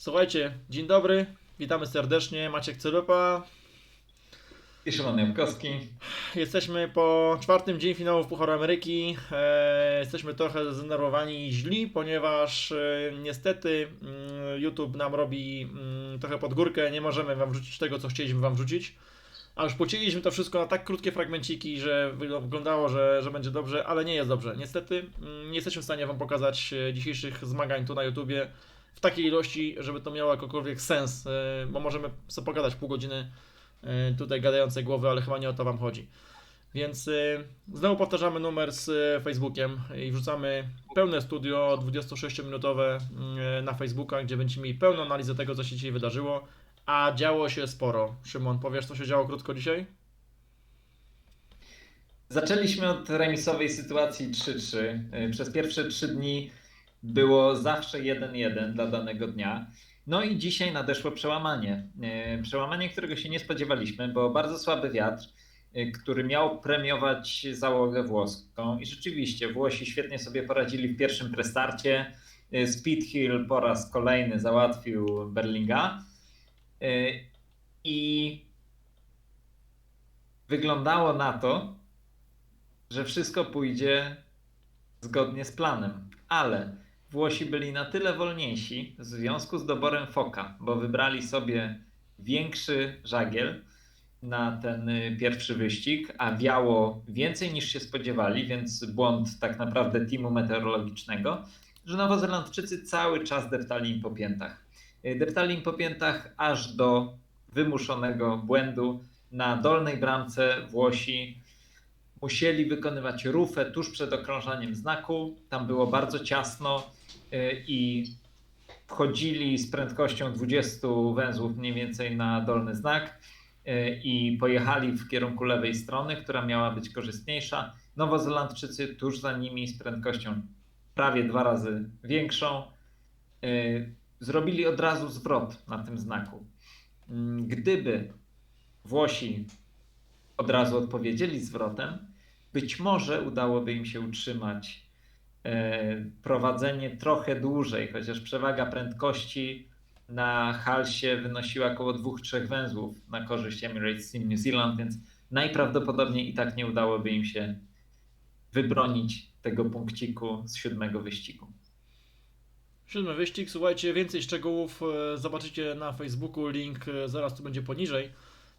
Słuchajcie, dzień dobry, witamy serdecznie, Maciek Celupa. I Szymon Jabłkowski. Jesteśmy po czwartym dzień finału w Pucharu Ameryki. E, jesteśmy trochę zdenerwowani i źli, ponieważ e, niestety mm, YouTube nam robi mm, trochę pod górkę, nie możemy wam wrzucić tego, co chcieliśmy wam wrzucić. A już pocięliśmy to wszystko na tak krótkie fragmenciki, że wyglądało, że, że będzie dobrze, ale nie jest dobrze. Niestety mm, nie jesteśmy w stanie wam pokazać e, dzisiejszych zmagań tu na YouTubie w takiej ilości, żeby to miało jakikolwiek sens, e, bo możemy sobie pogadać pół godziny e, tutaj gadającej głowy, ale chyba nie o to Wam chodzi. Więc e, znowu powtarzamy numer z Facebookiem i wrzucamy pełne studio 26-minutowe mm, na Facebooka, gdzie będziecie mieli pełną analizę tego, co się dzisiaj wydarzyło, a działo się sporo. Szymon, powiesz, co się działo krótko dzisiaj? Zaczęliśmy od remisowej sytuacji 3-3. Y, Przez pierwsze trzy dni było zawsze 1-1 dla danego dnia. No i dzisiaj nadeszło przełamanie. Y, Przełamanie, którego się nie spodziewaliśmy, bo bardzo słaby wiatr, y, który miał premiować załogę włoską. I rzeczywiście Włosi świetnie sobie poradzili w pierwszym prestarcie. Y, Speedhill po raz kolejny załatwił Berlinga. I wyglądało na to, że wszystko pójdzie zgodnie z planem. Ale Włosi byli na tyle wolniejsi w związku z doborem foka, bo wybrali sobie większy żagiel na ten y, pierwszy wyścig, a wiało więcej niż się spodziewali, więc błąd tak naprawdę teamu meteorologicznego, że Nowozelandczycy cały czas deptali im po piętach. Y, Deptali im po piętach aż do wymuszonego błędu. Na dolnej bramce Włosi musieli wykonywać rufę tuż przed okrążaniem znaku. Tam było bardzo ciasno i wchodzili z prędkością 20 węzłów mniej więcej na dolny znak y, i pojechali w kierunku lewej strony, która miała być korzystniejsza. Nowozelandczycy tuż za nimi z prędkością prawie dwa razy większą y, zrobili od razu zwrot na tym znaku. Mm, Gdyby Włosi od razu odpowiedzieli zwrotem, być może udałoby im się utrzymać prowadzenie trochę dłużej, chociaż przewaga prędkości na halsie wynosiła około 2-3 węzłów na korzyść Emirates Team New Zealand, więc najprawdopodobniej i tak nie udałoby im się wybronić tego punkciku z siódmego wyścigu. Siódmy wyścig, słuchajcie, więcej szczegółów e, zobaczycie na Facebooku, link e, zaraz tu będzie poniżej.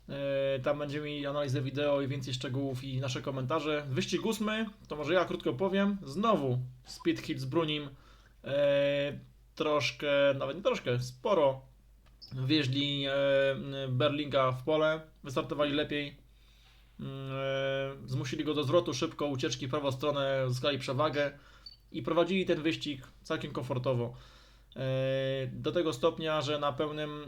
E, Tam będziemy mieli analizę wideo i więcej szczegółów i nasze komentarze. Wyścig ósmy, to może ja krótko powiem. Znowu Speed Hit z Brunim. E, troszkę, nawet nie troszkę, sporo wieźli e, Berlinga w pole. Wystartowali lepiej. Mm, zmusili go do zwrotu szybko, ucieczki w prawą stronę, zyskali przewagę i prowadzili ten wyścig całkiem komfortowo. E, Do tego stopnia, że na pełnym,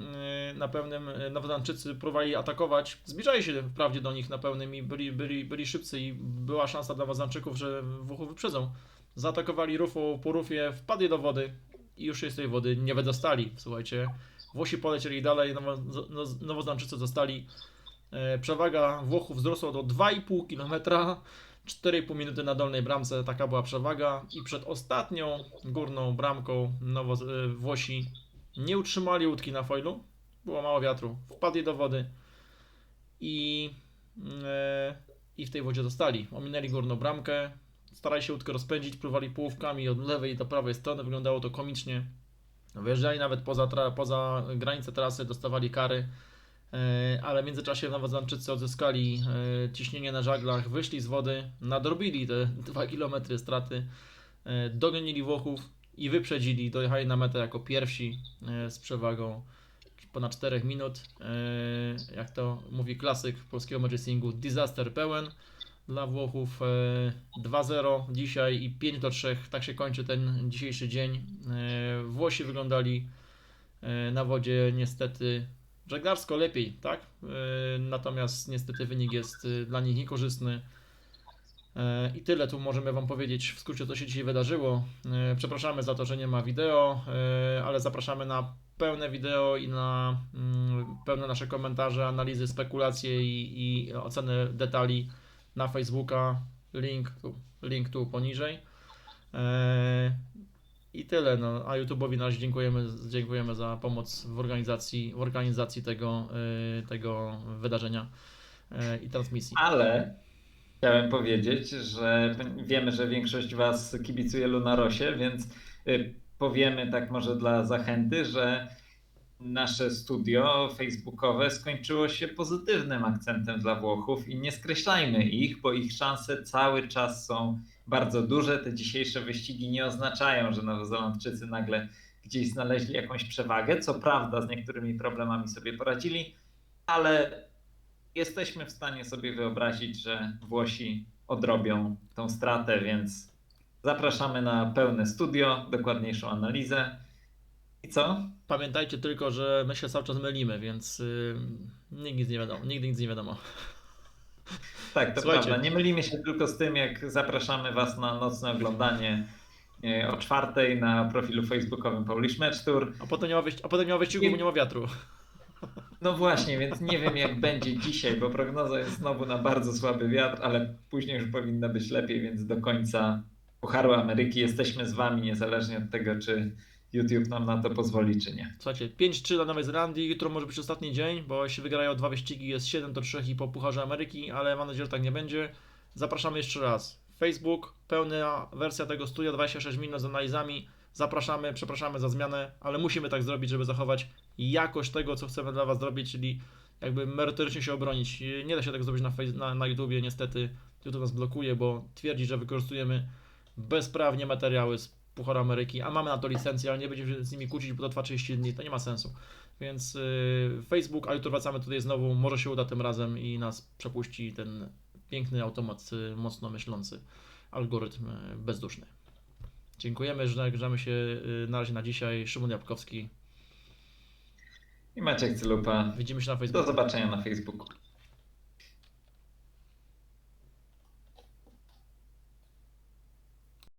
e, na pełnym e, Nowozelandczycy próbowali atakować. Zbliżali się wprawdzie do nich na pełnym i byli, byli, byli szybcy i była szansa dla Nowozelandczyków, że Włochów wyprzedzą. Zaatakowali rufą po rufie, wpadli do wody i już się z tej wody nie wydostali. Słuchajcie, Włosi polecieli dalej, Nowo- no- zostali. Przewaga Włochów wzrosła do 2,5 km. 4,5 minuty na dolnej bramce, taka była przewaga. I przed ostatnią górną bramką Nowo, e, Włosi nie utrzymali łódki na foilu. Było mało wiatru. Wpadli do wody i, e, i w tej wodzie zostali. Ominęli górną bramkę. Starali się łódkę rozpędzić, pływali połówkami od lewej do prawej strony. Wyglądało to komicznie. Wyjeżdżali nawet poza, poza granicę trasy, dostawali kary. E, ale w międzyczasie Nowozelandczycy odzyskali e, ciśnienie na żaglach, wyszli z wody, nadrobili te 2 km straty, e, dogonili Włochów i wyprzedzili, dojechali na metę jako pierwsi z przewagą ponad 4 minut. Jak to mówi klasyk polskiego medresingu, disaster pełen dla Włochów. e, 2-0 dzisiaj i 5-3, tak się kończy ten dzisiejszy dzień. Włosi wyglądali na wodzie niestety żeglarsko lepiej, tak? Yy, Natomiast niestety wynik jest yy, dla nich niekorzystny. Yy, I tyle tu możemy Wam powiedzieć w skrócie, co się dzisiaj wydarzyło. Przepraszamy za to, że nie ma wideo, ale zapraszamy na pełne wideo i na mm, pełne nasze komentarze, analizy, spekulacje i, i oceny detali na Facebooka. Link tu, link tu poniżej. I tyle. No, a YouTube'owi na razie dziękujemy, dziękujemy za pomoc w organizacji, w organizacji tego, y, tego wydarzenia y, i transmisji. Ale chciałem powiedzieć, że wiemy, że większość Was kibicuje Lunarosie, więc y, powiemy tak może dla zachęty, że nasze studio facebookowe skończyło się pozytywnym akcentem dla Włochów i nie skreślajmy ich, bo ich szanse cały czas są bardzo duże. Te dzisiejsze wyścigi nie oznaczają, że Nowozelandczycy nagle gdzieś znaleźli jakąś przewagę. Co prawda, z niektórymi problemami sobie poradzili, ale jesteśmy w stanie sobie wyobrazić, że Włosi odrobią tą stratę, więc zapraszamy na pełne studio, dokładniejszą analizę. I co? Pamiętajcie tylko, że my się cały czas mylimy, więc y, nigdy nic nie wiadomo. Nigdy nic nie wiadomo. Tak, to Słuchajcie. prawda. Nie mylimy się tylko z tym, jak zapraszamy Was na nocne oglądanie e, o czwartej na profilu facebookowym Polish Match Tour. A potem nie ma, wyś- a potem nie ma wyścigu, bo nie ma wiatru. No właśnie, więc nie wiem jak będzie dzisiaj, bo prognoza jest znowu na bardzo słaby wiatr, ale później już powinno być lepiej, więc do końca Pucharu Ameryki jesteśmy z Wami, niezależnie od tego, czy YouTube nam na to pozwoli, czy nie. Słuchajcie, 5-3 dla Nowej Zelandii, jutro może być ostatni dzień, bo jeśli wygrają dwa wyścigi, jest 7 do 3 i po Pucharze Ameryki, ale mam nadzieję, że tak nie będzie. Zapraszamy jeszcze raz. Facebook, pełna wersja tego studia, 26 minut z analizami. Zapraszamy, przepraszamy za zmianę, ale musimy tak zrobić, żeby zachować jakość tego, co chcemy dla Was zrobić, czyli jakby merytorycznie się obronić. Nie da się tego zrobić na, na, na YouTubie, niestety. YouTube nas blokuje, bo twierdzi, że wykorzystujemy bezprawnie materiały z Pucharu Ameryki, a mamy na to licencję, ale nie będziemy się z nimi kłócić, bo to trwa 30 dni, to nie ma sensu. Więc yy, Facebook, a jutro wracamy tutaj znowu, może się uda tym razem i nas przepuści ten piękny automat y, mocno myślący, algorytm y, bezduszny. Dziękujemy, że nagrzamy się y, na razie na dzisiaj. Szymon Jabłkowski. I Maciek Cylupa. Widzimy się na Do Facebooku. zobaczenia na Facebooku.